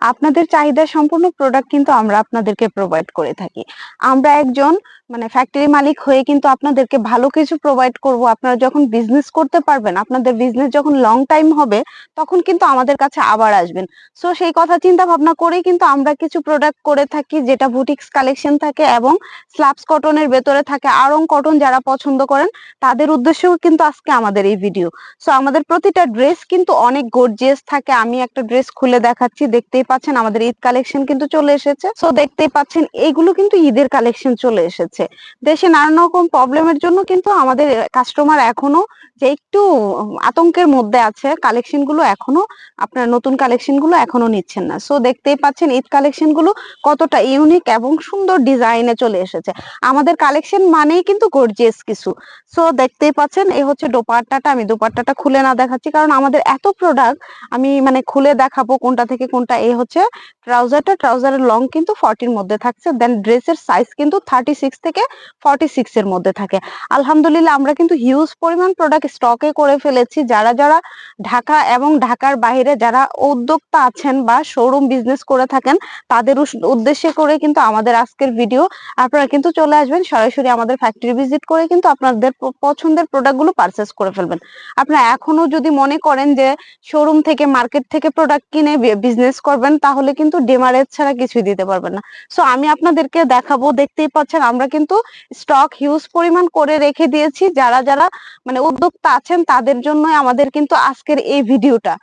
আপনাদের চাহিদা সম্পূর্ণ প্রোডাক্ট কিন্তু আমরা আপনাদেরকে প্রোভাইড করে থাকি। আমরা একজন মানে ফ্যাক্টরি মালিক হয়ে কিন্তু আপনাদেরকে ভালো কিছু প্রোভাইড করব। আপনারা যখন বিজনেস করতে পারবেন, আপনাদের বিজনেস যখন লং টাইম হবে, তখন কিন্তু আমাদের কাছে আবার আসবেন। সো সেই কথা চিন্তা ভাবনা করেই কিন্তু আমরা কিছু প্রোডাক্ট করে থাকি, যেটা বুটিক্স কালেকশন থাকে এবং স্ল্যাবস কটনের ভেতরে থাকে। আরং কটন যারা পছন্দ করেন, তাদের উদ্দেশ্যেও কিন্তু আজকে আমাদের এই ভিডিও সো আমাদের প্রতিটা ড্রেস কিন্তু অনেক গর্জিয়াস থাকে। আমি একটা ড্রেস খুলে দেখাচ্ছি, দেখতেই পাচ্ছেন, আমাদের ঈদ কালেকশন কিন্তু চলে এসেছে। সো দেখতেই পাচ্ছেন এইগুলো কিন্তু ঈদের কালেকশন চলে এসেছে। দেশে নানান রকম প্রবলেমের জন্য কিন্তু আমাদের কাস্টমার এখনও যে একটু আতঙ্কের মধ্যে আছে কালেকশনগুলো এখনও, আপনার নতুন কালেকশনগুলো এখনও নিচ্ছেন না। সো দেখতেই পাচ্ছেন, ঈদ কালেকশনগুলো কতটা ইউনিক এবং সুন্দর ডিজাইনে চলে এসেছে। আমাদের কালেকশন মানেই কিন্তু গর্জিয়াস কিছু। সো দেখতেই পাচ্ছেন, এই হচ্ছে দোপাট্টাটা। আমি দোপাট্টাটা খুলে না দেখাচ্ছি, কারণ আমাদের এত প্রোডাক্ট আমি মানে খুলে দেখাবো কোনটা থেকে কোনটা এই হচ্ছে ট্রাউজারটা ট্রাউজারের লং কিন্তু ফর্টির মধ্যে থাকছে। দেন ড্রেসের সাইজ কিন্তু থার্টি সিক্স থেকে ফর্টি সিক্স এর মধ্যে থাকে। আলহামদুলিল্লাহ, আমরা কিন্তু হিউজ পরিমাণ প্রোডাক্ট স্টকে করে ফেলেছি। যারা যারা ঢাকা এবং ঢাকার বাইরে যারা উদ্যোক্তা আছেন বা শোরুম বিজনেস করে থাকেন, তাদের উদ্দেশ্যে করে কিন্তু আমাদের আজকের ভিডিও আপনারা কিন্তু চলে আসবেন, সরাসরি আমাদের ফ্যাক্টরি ভিজিট করে কিন্তু আপনাদের পছন্দের প্রোডাক্টগুলো পারচেস করে ফেলবেন। আপনারা এখনও যদি মনে করেন যে শোরুম থেকে মার্কেট থেকে প্রোডাক্ট কিনে বিজনেস করবেন তাহলে কিন্তু ডেমারেজ ছাড়া কিছুই দিতে পারবেন না। সো আমি আপনাদেরকে দেখাবো, দেখতেই পাচ্ছেন, আমরা কিন্তু স্টক হিউজ পরিমাণ করে রেখে দিয়েছি। যারা যারা মানে উদ্যোক্তা আছেন, তাদের জন্য আমাদের কিন্তু আজকের এই ভিডিওটা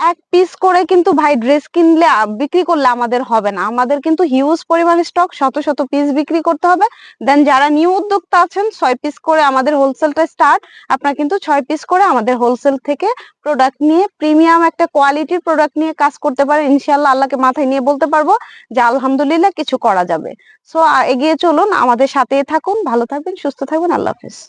এক পিস করে কিন্তু ভাই ড্রেস কিনলে বিক্রি করলে আমাদের হবে না। আমাদের কিন্তু হিউজ পরিমাণ স্টক শত শত পিস বিক্রি করতে হবে। দেন যারা নিউ উদ্যোক্তা আছেন, ছয় পিস করে আমাদের হোলসেলটা স্টার্ট আপনারা কিন্তু ছয় পিস করে আমাদের হোলসেল থেকে প্রোডাক্ট নিয়ে প্রিমিয়াম একটা কোয়ালিটির প্রোডাক্ট নিয়ে কাজ করতে পারেন। ইনশাল্লাহ আল্লাহকে মাথায় নিয়ে বলতে পারব যে আলহামদুলিল্লাহ কিছু করা যাবে। সো এগিয়ে চলুন, আমাদের সাথেই থাকুন, ভালো থাকবেন, সুস্থ থাকবেন, আল্লাহ হাফেজ।